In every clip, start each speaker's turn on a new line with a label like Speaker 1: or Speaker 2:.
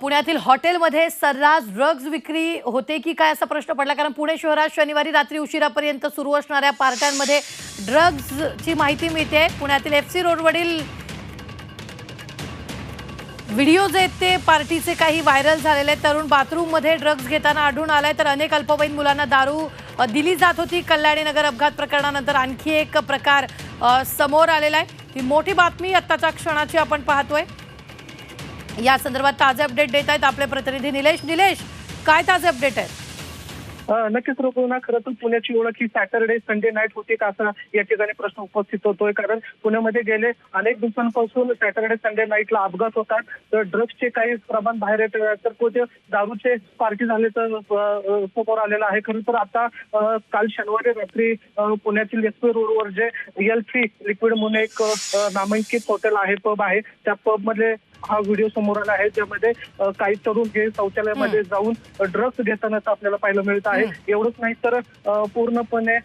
Speaker 1: पुण्यातील हॉटेलमध्ये सर्रास ड्रग्ज विक्री होते की काय असा प्रश्न पडला? कारण पुणे शहरात शनिवारी रात्री उशिरापर्यंत सुरू असणाऱ्या पार्ट्यांमध्ये ड्रग्जची माहिती मिळते. पुण्यातील एफ सी रोडवरील व्हिडिओज आहेत ते पार्टीचे काही व्हायरल झालेले आहेत. तरुण बाथरूममध्ये ड्रग्ज घेताना आढळून आलाय. तर अनेक अल्पवयीन मुलांना दारू दिली जात होती. कल्याणी नगर अपघात प्रकरणानंतर आणखी एक प्रकार समोर आलेला आहे. ही मोठी बातमी आत्ताच्या क्षणाची आपण पाहतोय. या संदर्भात ताजे अपडेट देत आहेत आपले प्रतिनिधी निलेश. निलेश काय ताजे अपडेट आहेत?
Speaker 2: नक्कीच रोखना खरं तर पुण्याची ओळख ही सॅटरडे संडे नाईट होती का असा या ठिकाणी प्रश्न उपस्थित होतोय. कारण पुण्यामध्ये गेले अनेक दिवसांपासून सॅटरडे संडे नाईटला अपघात होतात. तर ड्रग्सचे काही प्रमाण बाहेर येत तर कोणते दारूचे पार्टी झाल्याचं समोर आलेलं आहे. खरं तर आता काल शनिवारी रात्री पुण्यातील एस पी रोडवर जे एल थ्री लिक्विड म्हणून एक नामांकित हॉटेल आहे पब आहे. त्या पबमध्ये हा व्हिडिओ समोर आला आहे ज्यामध्ये काही तरुण हे शौचालयामध्ये जाऊन ड्रग्स घेतानाच आपल्याला पाहायला मिळत आहे. एवढंच नाही तर पूर्णपणे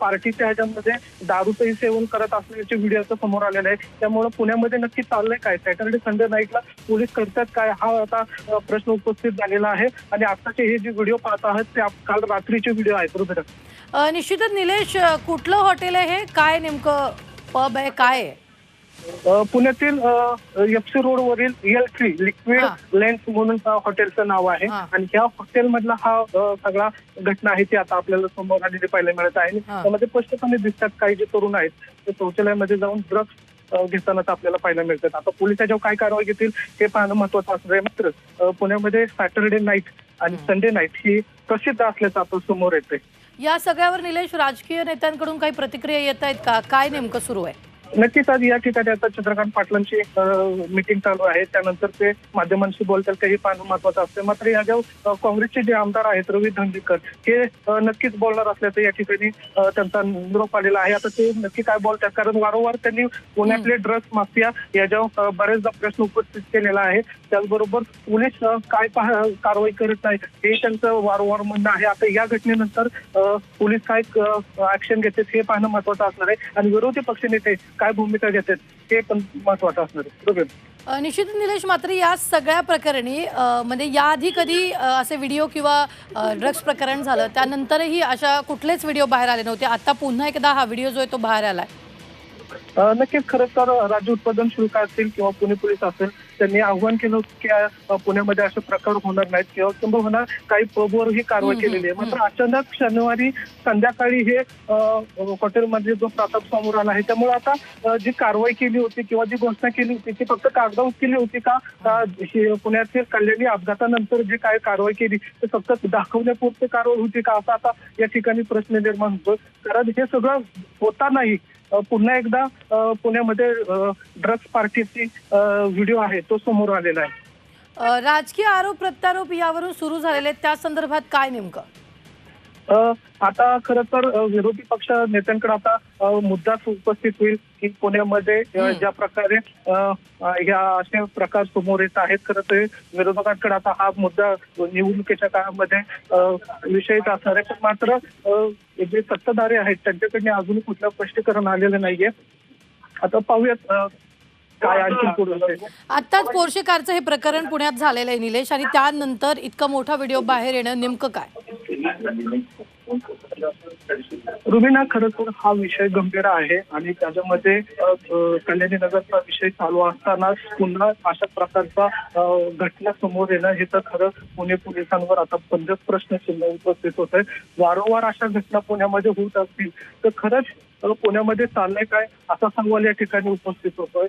Speaker 2: पार्टीच्या ह्याच्यामध्ये दारूचंही सेवन करत असल्याचे व्हिडिओ समोर आलेले आहे त्यामुळे पुण्यामध्ये नक्की चाललंय काय? सॅटर्डे संडे नाईटला पोलीस करतात काय? हा आता प्रश्न उपस्थित झालेला आहे. आणि आताचे हे जे व्हिडिओ पाहत आहात ते काल रात्रीचे व्हिडिओ आहेत बरोबर?
Speaker 1: निश्चितच निलेश कुठलं हॉटेल आहे हे? काय नेमकं पब आहे? काय आहे?
Speaker 2: पुण्यातील एफ सी रोडवरील एल थ्री लिक्विड. लेन्स म्हणून हॉटेलचं नाव आहे. आणि ह्या हॉटेलमधला हा सगळा घटना आहे ती आता आपल्याला समोर आलेली पाहायला मिळत आहे. आणि. त्यामध्ये स्पष्टपणे दिसतात काही जे तरुण आहेत ते शौचालयामध्ये जाऊन ड्रग्स घेताना आपल्याला पाहायला मिळतात. आता पोलीस याच्यावर काय कारवाई घेतील हे पाहणं महत्वाचं असणार आहे मात्र पुण्यामध्ये सॅटरडे नाईट आणि संडे नाईट ही प्रसिद्ध असल्याचं आपण समोर येते
Speaker 1: या सगळ्यावर निलेश राजकीय नेत्यांकडून काही प्रतिक्रिया येत आहेत का? काय नेमकं सुरू आहे?
Speaker 2: नक्कीच आज या ठिकाणी आता चंद्रकांत पाटलांची मीटिंग चालू आहे. त्यानंतर ते माध्यमांशी बोलतात काही पाहणं महत्वाचं असते. मात्र याच्यावर अ, काँग्रेसचे जे आमदार आहेत रवी धंगेकर हे नक्कीच बोलणार असल्याचं या ठिकाणी त्यांचा निरोप आलेला आहे. आता ते नक्की काय बोलतात? कारण वारंवार त्यांनी पुण्यातले ड्रग्स माफिया याच्यावर बरेचदा प्रश्न उपस्थित केलेला आहे त्याचबरोबर पोलीस काय कारवाई करत नाही हे त्यांचं वारंवार म्हणणं आहे. आता या घटनेनंतर पोलीस काय ऍक्शन घेतात हे पाहणं महत्वाचं असणार आहे. आणि विरोधी पक्षनेते काय भूमिका घेतात हे पण महत्वाचं असणार आहे.
Speaker 1: निश्चित निलेश मात्र या सगळ्या प्रकरणी म्हणजे याआधी कधी असे व्हिडिओ किंवा ड्रग्ज प्रकरण झालं त्यानंतरही अशा कुठलेच व्हिडिओ बाहेर आले नव्हते. आता पुन्हा एकदा हा व्हिडिओ जो आहे तो बाहेर आलाय.
Speaker 2: नक्कीच खरं तर राज्य उत्पादन शुल्क असेल किंवा पुणे पोलीस असेल त्यांनी आव्हान केलं होतं की पुण्यामध्ये असे प्रकार होणार नाहीत किंवा किंबहुना काही पबवर ही कारवाई केलेली आहे. मात्र अचानक शनिवारी संध्याकाळी हे हॉटेलमध्ये जो प्रताप समोर आला आहे त्यामुळे आता जी कारवाई केली होती किंवा जी घोषणा केली होती ती फक्त कागदावर केली होती का? पुण्यातील कल्याणी अपघातानंतर जी काय कारवाई केली ते फक्त दाखवण्यापुरते कारवाई होती का? असा आता या ठिकाणी प्रश्न निर्माण होतो कारण हे सगळं होता नाही पुन्हा एकदा पुण्यामध्ये ड्रग्स पार्टीची व्हिडिओ आहे तो समोर आलेला आहे.
Speaker 1: राजकीय आरोप प्रत्यारोप यावरून सुरू झालेले त्या संदर्भात काय नेमकं?
Speaker 2: आता खरं तर विरोधी पक्ष नेत्यांकडे आता मुद्दाच उपस्थित होईल की पुण्यामध्ये. ज्या प्रकारे ह्या असे प्रकार समोर येत आहेत. खरं तर विरोधकांकडे आता हा मुद्दा निवडणुकीच्या काळामध्ये अ, विषयच असणार आहे. पण मात्र जे सत्ताधारी आहेत त्यांच्याकडे अजून कुठलं स्पष्टीकरण आलेलं नाहीये. आता पाहूयात अ, काय आणखी पुढे होतंय.
Speaker 1: आत्ताच पोर्शे कारचं हे प्रकरण पुण्यात झालेलं आहे निलेश. आणि त्यानंतर इतका मोठा व्हिडिओ बाहेर येणं नेमकं काय?
Speaker 2: रुबिना खरं तर हा विषय गंभीर आहे आणि त्याच्यामध्ये कल्याणी नगरचा विषय चालू असताना पुन्हा अशा प्रकारचा घटना समोर येणं हे तर खरं पुणे पोलिसांवर आता पंधरा प्रश्न चिन्ह उपस्थित होत आहे वारंवार अशा घटना पुण्यामध्ये होत असतील तर खरंच पुण्यामध्ये चाललंय काय असा सवाल या ठिकाणी उपस्थित होतोय.